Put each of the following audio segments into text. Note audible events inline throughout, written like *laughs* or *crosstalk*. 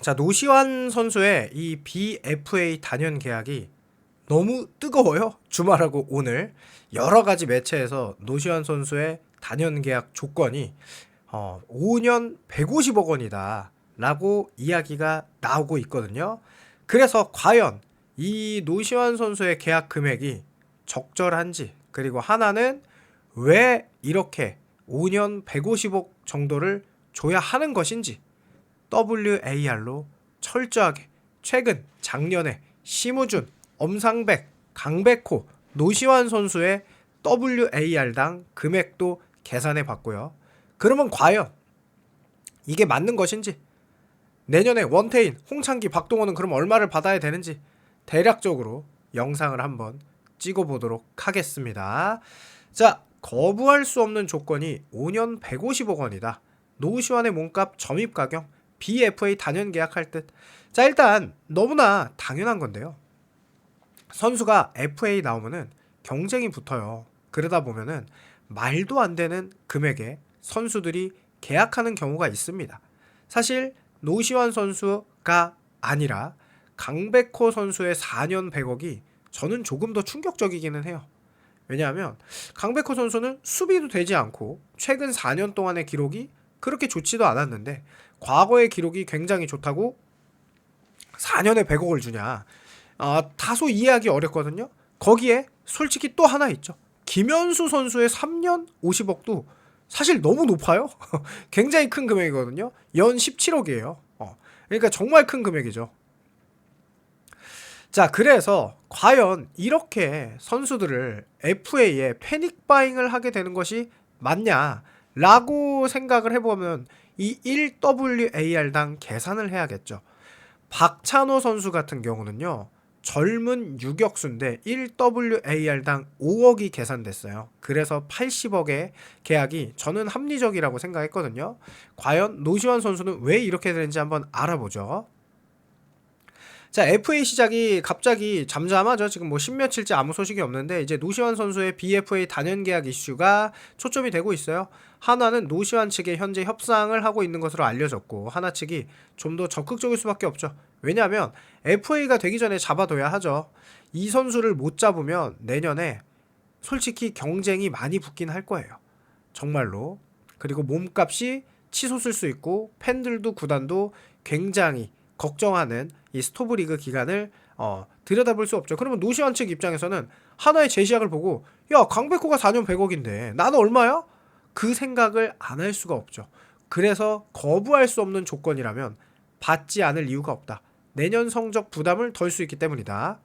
자, 노시환 선수의 이 BFA 단연 계약이 너무 뜨거워요. 주말하고 오늘 여러 가지 매체에서 노시환 선수의 단연 계약 조건이 어, 5년 150억 원이다라고 이야기가 나오고 있거든요. 그래서 과연 이 노시환 선수의 계약 금액이 적절한지 그리고 하나는 왜 이렇게 5년 150억 정도를 줘야 하는 것인지 WAR로 철저하게 최근 작년에 심우준, 엄상백, 강백호, 노시환 선수의 WAR당 금액도 계산해 봤고요. 그러면 과연 이게 맞는 것인지 내년에 원태인, 홍창기, 박동원은 그럼 얼마를 받아야 되는지 대략적으로 영상을 한번 찍어 보도록 하겠습니다. 자, 거부할 수 없는 조건이 5년 150억 원이다. 노시환의 몸값 점입 가격 BFA 단연 계약할 듯. 자, 일단 너무나 당연한 건데요. 선수가 FA 나오면은 경쟁이 붙어요. 그러다 보면은 말도 안 되는 금액에 선수들이 계약하는 경우가 있습니다. 사실 노시환 선수가 아니라 강백호 선수의 4년 100억이 저는 조금 더 충격적이기는 해요. 왜냐하면 강백호 선수는 수비도 되지 않고 최근 4년 동안의 기록이 그렇게 좋지도 않았는데 과거의 기록이 굉장히 좋다고 4년에 100억을 주냐. 아, 다소 이해하기 어렵거든요. 거기에 솔직히 또 하나 있죠. 김현수 선수의 3년 50억도 사실 너무 높아요. *laughs* 굉장히 큰 금액이거든요. 연 17억이에요. 어, 그러니까 정말 큰 금액이죠. 자, 그래서 과연 이렇게 선수들을 FA에 패닉 바잉을 하게 되는 것이 맞냐 라고 생각을 해보면 이 1WAR당 계산을 해야겠죠. 박찬호 선수 같은 경우는요. 젊은 유격수인데 1WAR당 5억이 계산됐어요. 그래서 80억의 계약이 저는 합리적이라고 생각했거든요. 과연 노시환 선수는 왜 이렇게 되는지 한번 알아보죠. 자, FA 시작이 갑자기 잠잠하죠. 지금 뭐 십며칠째 아무 소식이 없는데 이제 노시환 선수의 BFA 단연 계약 이슈가 초점이 되고 있어요. 하나는 노시환 측에 현재 협상을 하고 있는 것으로 알려졌고 하나 측이 좀 더 적극적일 수밖에 없죠. 왜냐하면 FA가 되기 전에 잡아둬야 하죠. 이 선수를 못 잡으면 내년에 솔직히 경쟁이 많이 붙긴 할 거예요. 정말로. 그리고 몸값이 치솟을 수 있고 팬들도 구단도 굉장히 걱정하는 이 스토브 리그 기간을 어, 들여다볼 수 없죠. 그러면 노시환 측 입장에서는 하나의 제시약을 보고 야 강백호가 4년 100억인데 나는 얼마야? 그 생각을 안 할 수가 없죠. 그래서 거부할 수 없는 조건이라면 받지 않을 이유가 없다. 내년 성적 부담을 덜 수 있기 때문이다.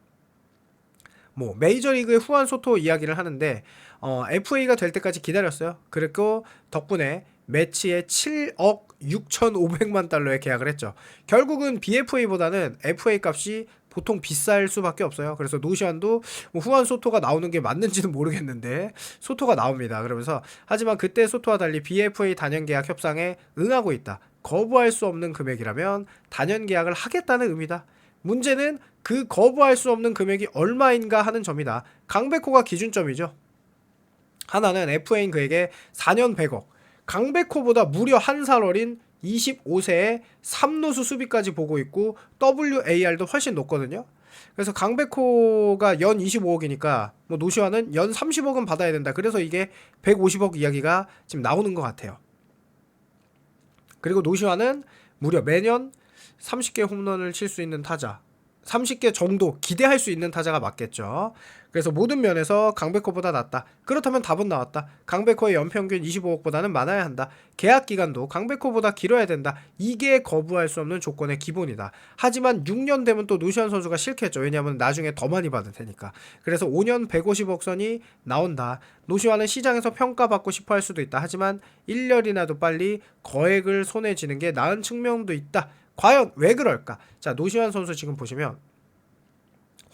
뭐 메이저리그의 후한 소토 이야기를 하는데 어, FA가 될 때까지 기다렸어요. 그리고 덕분에 매치에 7억 6,500만 달러에 계약을 했죠. 결국은 BFA보다는 FA 값이 보통 비쌀 수밖에 없어요. 그래서 노시안도 뭐 후한 소토가 나오는 게 맞는지는 모르겠는데 소토가 나옵니다. 그러면서 하지만 그때 소토와 달리 BFA 단연 계약 협상에 응하고 있다. 거부할 수 없는 금액이라면 단연 계약을 하겠다는 의미다. 문제는 그 거부할 수 없는 금액이 얼마인가 하는 점이다. 강백호가 기준점이죠. 하나는 FA인 그에게 4년 100억, 강백호보다 무려 한 살 어린 25세의 3루수 수비까지 보고 있고 WAR도 훨씬 높거든요. 그래서 강백호가 연 25억이니까 뭐 노시환은 연 30억은 받아야 된다. 그래서 이게 150억 이야기가 지금 나오는 것 같아요. 그리고 노시환은 무려 매년 30개 홈런을 칠 수 있는 타자, 30개 정도 기대할 수 있는 타자가 맞겠죠. 그래서 모든 면에서 강백호보다 낫다. 그렇다면 답은 나왔다. 강백호의 연평균 25억보다는 많아야 한다. 계약 기간도 강백호보다 길어야 된다. 이게 거부할 수 없는 조건의 기본이다. 하지만 6년 되면 또 노시안 선수가 싫겠죠. 왜냐하면 나중에 더 많이 받을 테니까. 그래서 5년 150억 선이 나온다. 노시환은 시장에서 평가받고 싶어 할 수도 있다. 하지만 1년이라도 빨리 거액을 손에 쥐는 게 나은 측면도 있다. 과연 왜 그럴까? 자, 노시환 선수 지금 보시면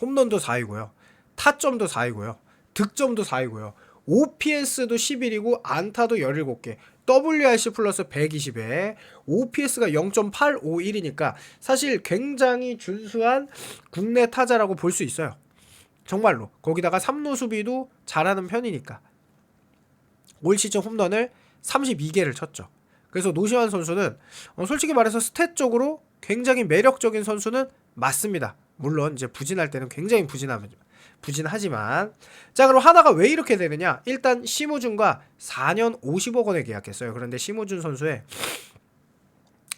홈런도 4위고요. 타점도 4위고요. 득점도 4위고요. OPS도 11이고 안타도 17개. WRC 플러스 120에 OPS가 0.851이니까 사실 굉장히 준수한 국내 타자라고 볼 수 있어요. 정말로. 거기다가 3루 수비도 잘하는 편이니까. 올 시즌 홈런을 32개를 쳤죠. 그래서 노시환 선수는 어, 솔직히 말해서 스탯적으로 굉장히 매력적인 선수는 맞습니다. 물론 이제 부진할 때는 굉장히 부진하면 부진하지만 자 그럼 하나가 왜 이렇게 되느냐? 일단 심우준과 4년 50억 원에 계약했어요. 그런데 심우준 선수의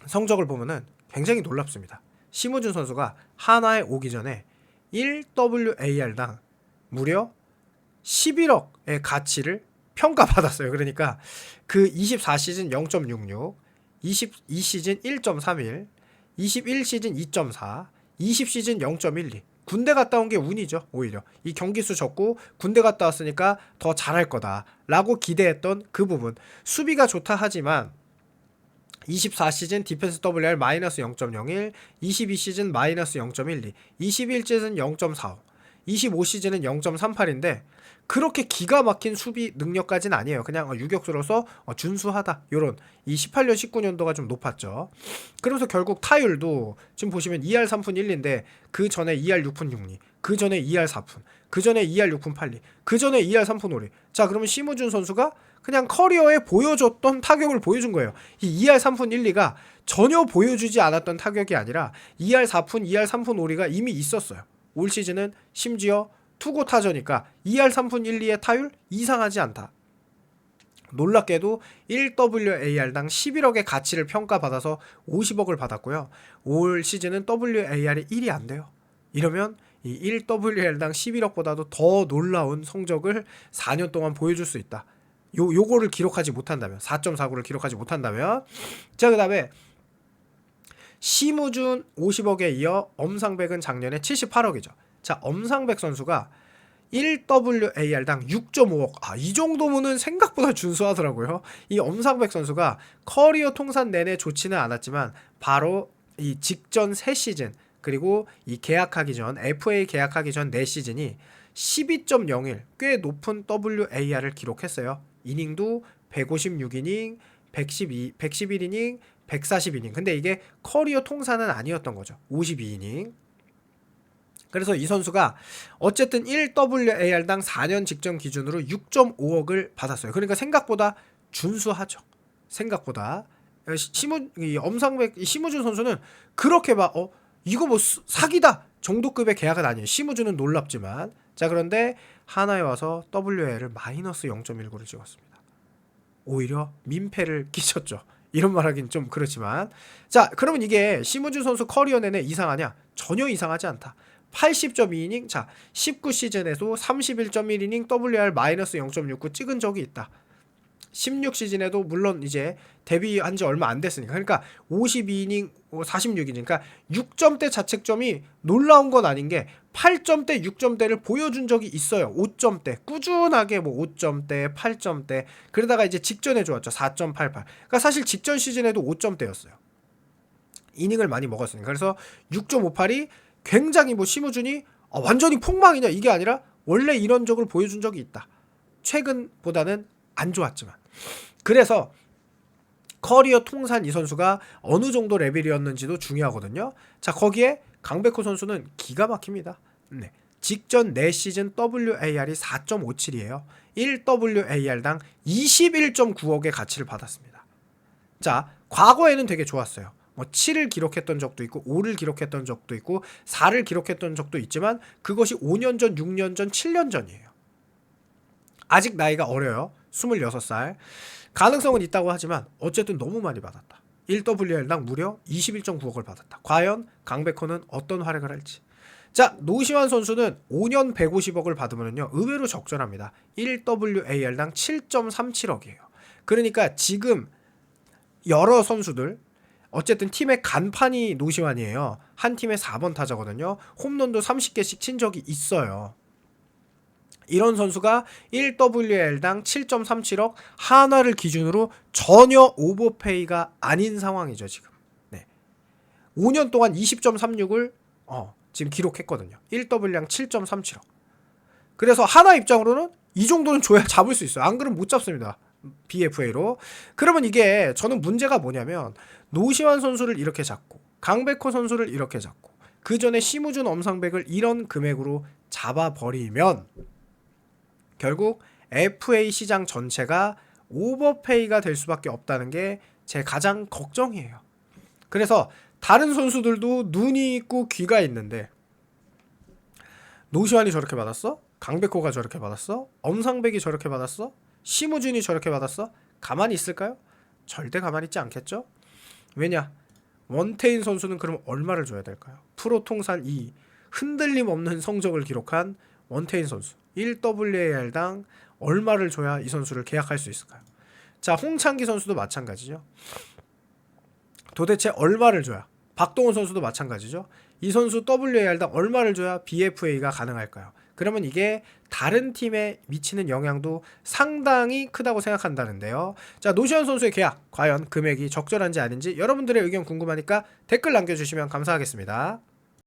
성적을 보면은 굉장히 놀랍습니다. 심우준 선수가 하나에 오기 전에 1WAR당 무려 11억의 가치를 평가받았어요. 그러니까 그 24시즌 0.66, 22시즌 1.31, 21시즌 2.4, 20시즌 0.12. 군대 갔다 온 게 운이죠, 오히려. 이 경기수 적고 군대 갔다 왔으니까 더 잘할 거다라고 기대했던 그 부분. 수비가 좋다 하지만 24시즌 디펜스 WR 마이너스 0.01, 22시즌 마이너스 0.12, 21시즌 0.45, 25시즌은 0.38인데 그렇게 기가 막힌 수비 능력까지는 아니에요. 그냥 어, 유격수로서 어, 준수하다. 요런 이 18년 19년도가 좀 높았죠. 그러면서 결국 타율도 지금 보시면 2할 3푼 1리인데 그 전에 2할 6푼 6리, 그 전에 2할 4푼, 그 전에 2할 6푼 8리, 그 전에 2할 3푼 5리. 자, 그러면 심우준 선수가 그냥 커리어에 보여줬던 타격을 보여준 거예요. 이 2할 3푼 1리가 전혀 보여주지 않았던 타격이 아니라 2할 4푼, 2할 3푼 5리가 이미 있었어요. 올 시즌은 심지어 투고 타저니까 2할 3푼 1, 2의 타율 이상하지 않다. 놀랍게도 1WAR당 11억의 가치를 평가받아서 50억을 받았고요. 올 시즌은 WAR이 1이 안 돼요. 이러면 이 1WAR당 11억보다도 더 놀라운 성적을 4년 동안 보여줄 수 있다. 요 요거를 기록하지 못한다면 4.49를 기록하지 못한다면 자 그다음에 심우준 50억에 이어 엄상백은 작년에 78억이죠. 자, 엄상백 선수가 1WAR당 6.5억. 아, 이 정도면은 생각보다 준수하더라고요. 이 엄상백 선수가 커리어 통산 내내 좋지는 않았지만 바로 이 직전 세 시즌 그리고 이 계약하기 전 FA 계약하기 전네 시즌이 12.01 꽤 높은 WAR을 기록했어요. 이닝도 156이닝, 112, 111이닝, 140이닝. 근데 이게 커리어 통산은 아니었던 거죠. 52이닝. 그래서 이 선수가 어쨌든 1WAR당 4년 직전 기준으로 6.5억을 받았어요. 그러니까 생각보다 준수하죠. 생각보다 시무 이 엄상백 이 심우준 선수는 그렇게 막 어 이거 뭐 수- 사기다 정도급의 계약은 아니에요. 심우준은 놀랍지만 자 그런데 하나에 와서 WA를 마이너스 0.19를 찍었습니다. 오히려 민폐를 끼쳤죠. 이런 말 하긴 좀 그렇지만 자 그러면 이게 심우준 선수 커리어 내내 이상하냐? 전혀 이상하지 않다. 80.2이닝 자 19시즌에도 31.1이닝 WR 마이너스 0.69 찍은 적이 있다. 16 시즌에도 물론 이제 데뷔한 지 얼마 안 됐으니까. 그러니까 52이닝 46이닝. 그러니까 6점대 자책점이 놀라운 건 아닌 게 8점대 6점대를 보여준 적이 있어요. 5점대. 꾸준하게 뭐 5점대 8점대. 그러다가 이제 직전에 좋았죠. 4.88 그러니까 사실 직전 시즌에도 5점대였어요. 이닝을 많이 먹었으니까. 그래서 6.58이 굉장히 뭐 심우준이 아, 완전히 폭망이냐? 이게 아니라 원래 이런 적을 보여준 적이 있다. 최근보다는 안 좋았지만 그래서 커리어 통산 이 선수가 어느 정도 레벨이었는지도 중요하거든요. 자 거기에 강백호 선수는 기가 막힙니다. 네. 직전 4시즌 WAR이 4.57이에요. 1WAR당 21.9억의 가치를 받았습니다. 자 과거에는 되게 좋았어요. 뭐 7을 기록했던 적도 있고 5를 기록했던 적도 있고 4를 기록했던 적도 있지만 그것이 5년 전, 6년 전, 7년 전이에요. 아직 나이가 어려요. 26살. 가능성은 있다고 하지만 어쨌든 너무 많이 받았다. 1WL당 무려 21.9억을 받았다. 과연 강백호는 어떤 활약을 할지. 자, 노시환 선수는 5년 150억을 받으면요. 의외로 적절합니다. 1WAR당 7.37억이에요. 그러니까 지금 여러 선수들 어쨌든 팀의 간판이 노시환이에요. 한 팀의 4번 타자거든요. 홈런도 30개씩 친 적이 있어요. 이런 선수가 1WL당 7.37억 하나를 기준으로 전혀 오버페이가 아닌 상황이죠 지금. 네. 5년 동안 20.36을 어, 지금 기록했거든요. 1W량 7.37억. 그래서 하나 입장으로는 이 정도는 줘야 잡을 수 있어요. 안 그러면 못 잡습니다. BFA로. 그러면 이게 저는 문제가 뭐냐면 노시환 선수를 이렇게 잡고 강백호 선수를 이렇게 잡고 그 전에 심우준 엄상백을 이런 금액으로 잡아버리면 결국 FA 시장 전체가 오버페이가 될 수밖에 없다는 게 제 가장 걱정이에요. 그래서 다른 선수들도 눈이 있고 귀가 있는데 노시환이 저렇게 받았어? 강백호가 저렇게 받았어? 엄상백이 저렇게 받았어? 심우준이 저렇게 받았어? 가만히 있을까요? 절대 가만히 있지 않겠죠? 왜냐? 원태인 선수는 그럼 얼마를 줘야 될까요? 프로 통산 2 흔들림 없는 성적을 기록한 원태인 선수 1WAR당 얼마를 줘야 이 선수를 계약할 수 있을까요? 자, 홍창기 선수도 마찬가지죠. 도대체 얼마를 줘야 박동원 선수도 마찬가지죠. 이 선수 WAR당 얼마를 줘야 BFA가 가능할까요? 그러면 이게 다른 팀에 미치는 영향도 상당히 크다고 생각한다는데요. 자, 노시현 선수의 계약 과연 금액이 적절한지 아닌지 여러분들의 의견 궁금하니까 댓글 남겨주시면 감사하겠습니다.